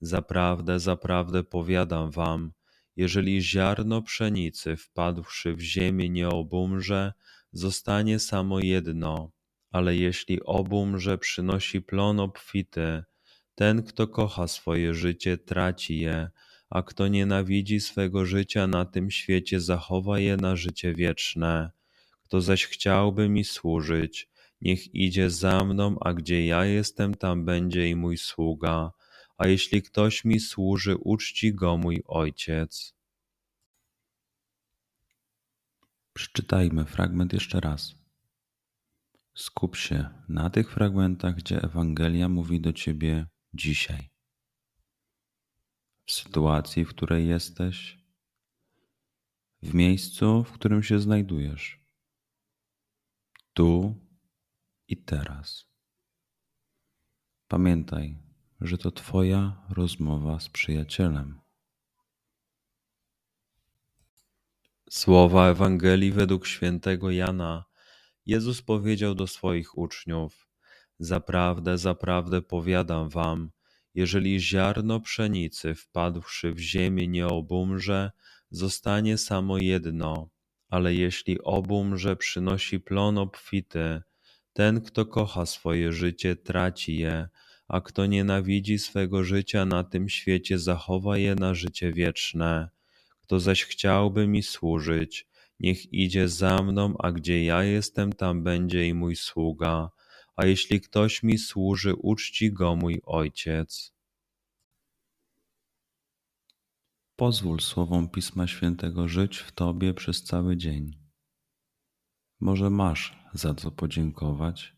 Zaprawdę, zaprawdę powiadam wam, jeżeli ziarno pszenicy wpadłszy w ziemię nie obumrze, zostanie samo jedno, ale jeśli obumrze, przynosi plon obfity. Ten, kto kocha swoje życie, traci je, a kto nienawidzi swego życia na tym świecie, zachowa je na życie wieczne. Kto zaś chciałby mi służyć, niech idzie za mną, a gdzie ja jestem, tam będzie i mój sługa a jeśli ktoś mi służy, uczci go mój ojciec. Przeczytajmy fragment jeszcze raz. Skup się na tych fragmentach, gdzie Ewangelia mówi do ciebie dzisiaj. W sytuacji, w której jesteś, w miejscu, w którym się znajdujesz, tu i teraz. Pamiętaj, że to Twoja rozmowa z przyjacielem. Słowa Ewangelii według świętego Jana. Jezus powiedział do swoich uczniów: Zaprawdę, zaprawdę powiadam wam, jeżeli ziarno pszenicy wpadłszy w ziemię nie obumrze, zostanie samo jedno, ale jeśli obumrze, przynosi plon obfity. Ten, kto kocha swoje życie, traci je a kto nienawidzi swego życia na tym świecie, zachowa je na życie wieczne. Kto zaś chciałby mi służyć, niech idzie za mną, a gdzie ja jestem, tam będzie i mój sługa. A jeśli ktoś mi służy, uczci go mój ojciec. Pozwól słowom Pisma Świętego żyć w Tobie przez cały dzień. Może masz za co podziękować,